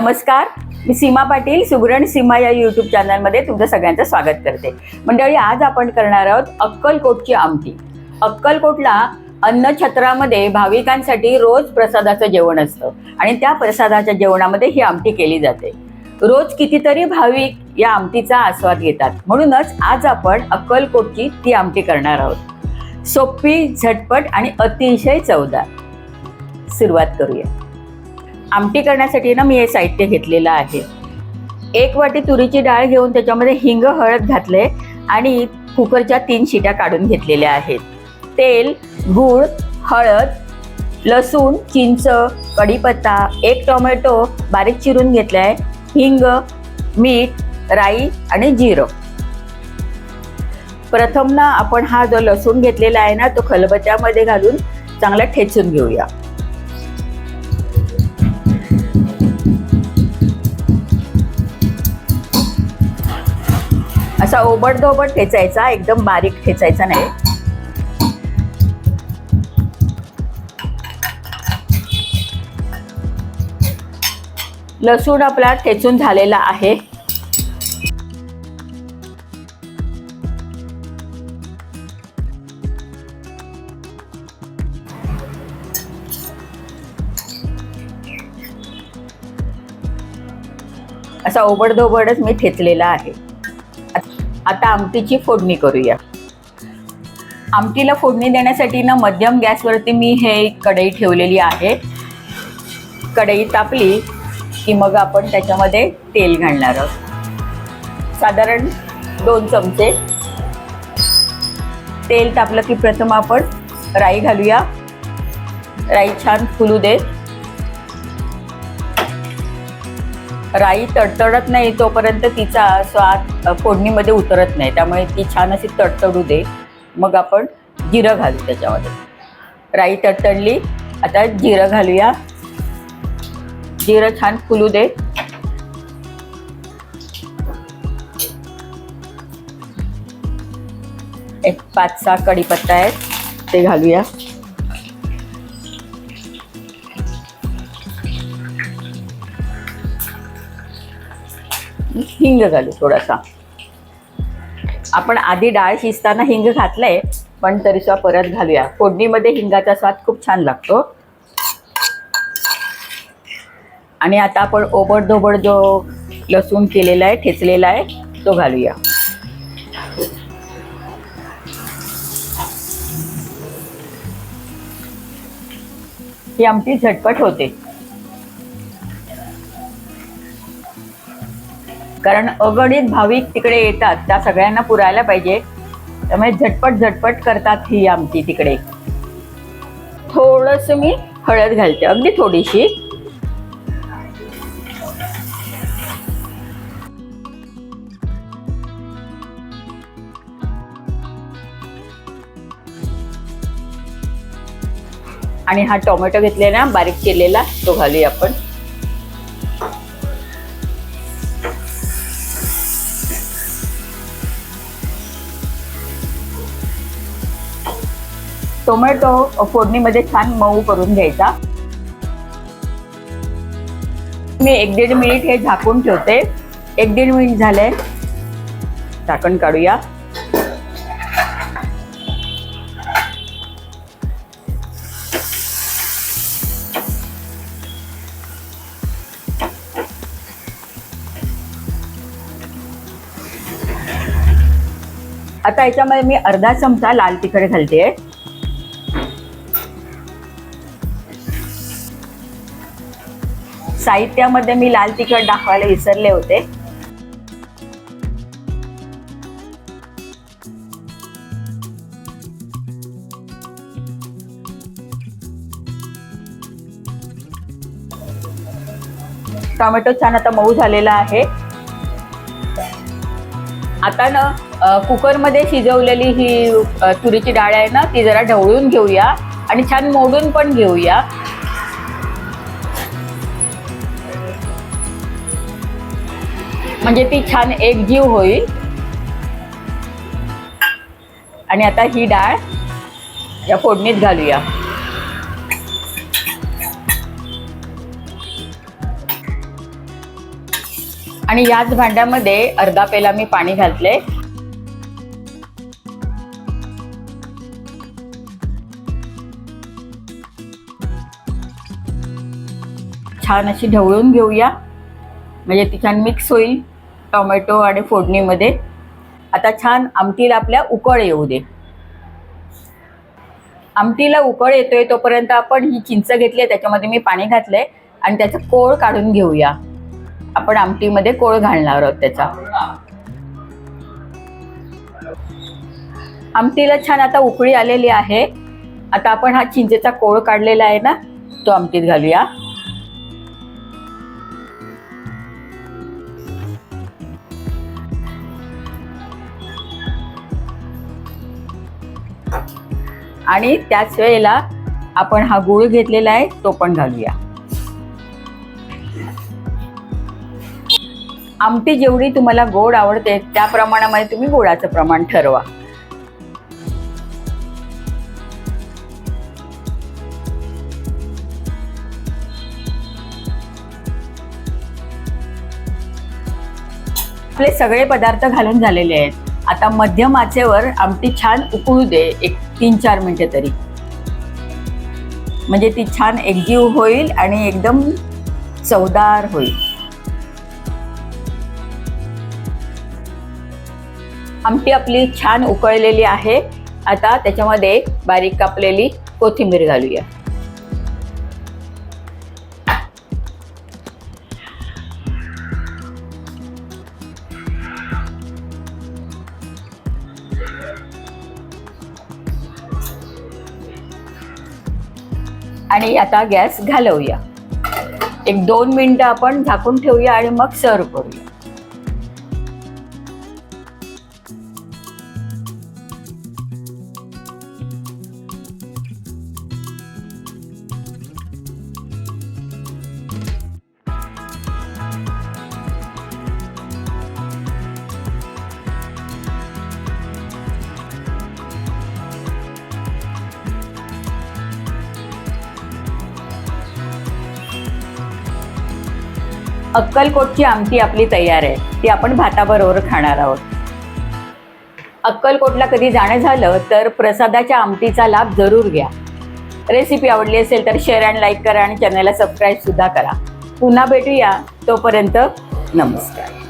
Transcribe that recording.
नमस्कार. मी सीमा पाटील सुगरण सीमा या युट्यूब चॅनलमध्ये तुमचं सगळ्यांचं स्वागत करते. मंडळी आज आपण करणार आहोत अक्कलकोटची आमटी. अक्कलकोटला अन्नछत्रामध्ये भाविकांसाठी रोज प्रसादाचं जेवण असतं आणि त्या प्रसादाच्या जेवणामध्ये ही आमटी केली जाते. रोज कितीतरी भाविक या आमटीचा आस्वाद घेतात. म्हणूनच आज आपण अक्कलकोटची ती आमटी करणार आहोत. सोपी झटपट आणि अतिशय चवदार. सुरुवात करूया. आमटी करण्यासाठी ना मी हे साहित्य घेतलेलं आहे. एक वाटी तुरीची डाळ घेऊन त्याच्यामध्ये हिंग हळद घातले आणि कुकरच्या तीन शिट्या काढून घेतलेल्या आहेत. तेल गूळ हळद लसूण चिंच कढीपत्ता एक टोमॅटो बारीक चिरून घेतला आहे हिंग मीठ राई आणि जिरं. प्रथम ना आपण हा जो लसूण घेतलेला आहे ना तो खलबत्यामध्ये घालून चांगला ठेचून घेऊया. असा ओबड ठेचायचा एकदम बारीक ठेचायचा नाही. लसूण आपला ठेचून झालेला आहे. असा ओबडधोबडच मी ठेचलेला आहे. आता आमटीची फोडणी करूया. आमटीला फोडणी देण्यासाठी ना मध्यम गॅसवरती मी हे कढई ठेवलेली आहे. कढई तापली की मग आपण त्याच्यामध्ये तेल घालणार आहोत. साधारण दोन चमचे. तेल तापलं की प्रथम आपण राई घालूया. राई छान फुलू दे राई तडतडत नाही तोपर्यंत तिचा स्वाद फोडणीमध्ये उतरत नाही. त्यामुळे ती छान अशी तडतडू दे. मग आपण जिरं घालू त्याच्यामध्ये. राई तडतडली. आता जिरं घालूया. जिरं छान फुलू दे. एक पाच सहा कढीपत्ता आहेत ते घालूया. हिंग घालू थोडासा. आपण आधी डाळ शिजताना हिंग घातलंय पण तरी सुद्धा परत घालूया. फोडणीमध्ये हिंगाचा स्वाद खूप छान लागतो. आणि आता आपण ओबड जो लसूण केलेला आहे ठेचलेला आहे तो घालूया. ही आमटी झटपट होते. कारण अगणित भाविक तिकडे येतात त्या सगळ्यांना पुरायला पाहिजे. त्यामुळे झटपट झटपट करतात ही आमटी तिकडे. थोडस मी हळद घालते अगदी थोडीशी. आणि हा टोमॅटो घेतलेला बारीक केलेला तो घालूया आपण. टोमॅटो फोडणीमध्ये छान मऊ करून घ्यायचा. मी एक दीड मिनिट हे झाकून ठेवते. एक दीड मिनिट झाले. झाकण काढूया. आता याच्यामध्ये मी अर्धा चमचा लाल तिखट घालते साहित्यामध्ये मी लाल तिखट दाखवायला विसरले होते. टोमॅटो छान आता मऊ झालेला आहे. आता ना कुकरमध्ये शिजवलेली ही तुरीची डाळ आहे ना ती जरा ढवळून घेऊया आणि छान मोडून पण घेऊया. म्हणजे ती छान एकजीव होईल. आणि आता ही डाळ या फोडणीत घालूया. आणि याच भांड्यामध्ये अर्धा पेला मी पाणी घातले छान अशी ढवळून घेऊया. म्हणजे ती छान मिक्स होईल. टोमॅटो आणि फोडणीमध्ये. आता छान आमटीला आपल्या उकळ येऊ दे. आमटीला उकळ येतोय तोपर्यंत आपण ही चिंच घेतली आहे त्याच्यामध्ये मी पाणी घातलंय आणि त्याचा कोळ काढून घेऊया. आपण आमटीमध्ये कोळ घालणार आहोत त्याचा. आमटीला छान आता उकळी आलेली आहे. आता आपण हा चिंचेचा कोळ काढलेला आहे ना तो आमटीत घालूया. आणि त्याच वेळेला आपण हा गुळ घेतलेला आहे तो पण घालूया. आमटी जेवढी तुम्हाला गोड आवडते त्या प्रमाणामध्ये तुम्ही गुळाचं प्रमाण ठरवा. आपले सगळे पदार्थ घालून झालेले आहेत. आता मध्यम आचेवर आमटी छान उकळू दे एक तीन चार मिनटे तरी. म्हणजे ती छान एकजीव होईल आणि एकदम चवदार होईल. आमटी आपली छान उकळलेली आहे. आता त्याच्यामध्ये बारीक कापलेली कोथिंबीर घालूया. आणि आता गॅस घालवूया. एक दोन मिनिटं आपण झाकून ठेवूया आणि मग सर्व करूया. अक्कलकोटची आमटी आपली तयार आहे ती आपण भाताबरोबर खाणार आहोत. अक्कलकोटला कधी जाणं झालं तर प्रसादाच्या आमटीचा लाभ जरूर घ्या. रेसिपी आवडली असेल तर शेअर अँड लाईक करा आणि चॅनलला सबस्क्राईब सुद्धा करा. पुन्हा भेटूया तोपर्यंत नमस्कार.